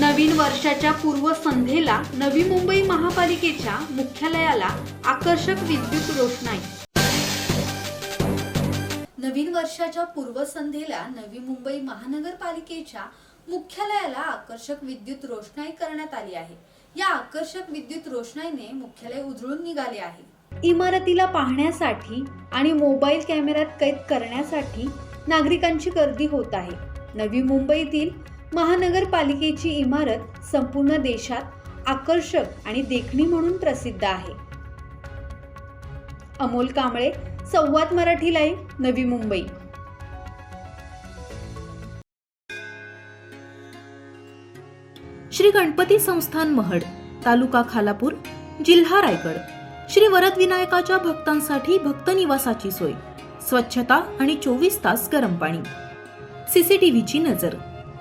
नवीन वर्षाच्या पूर्वसंध्येला नवी मुंबई महापालिकेच्या मुख्यालयाला आकर्षक विद्युत रोषणाई. नवीन वर्षाच्या पूर्वसंध्येला नवी मुंबई महानगरपालिकेच्या मुख्यालयाला आकर्षक विद्युत रोषणाई करण्यात आली आहे. या आकर्षक विद्युत रोषणाईने मुख्यालय उजळून निघाले आहे. इमारतीला पाहण्यासाठी आणि मोबाईल कॅमेऱ्यात कैद करण्यासाठी नागरिकांची गर्दी होत आहे. नवी मुंबईतील महानगरपालिकेची इमारत संपूर्ण देशात आकर्षक आणि देखणी म्हणून प्रसिद्ध आहे. अमोल कांबळे संवाद मराठी लाईव्ह नवी मुंबई. श्री गणपती संस्थान महड तालुका खालापूर जिल्हा रायगड. श्री वरद विनायकाच्या भक्तांसाठी भक्त निवासाची सोय. स्वच्छता आणि चोवीस तास गरम पाणी. सीसीटीव्हीची नजर.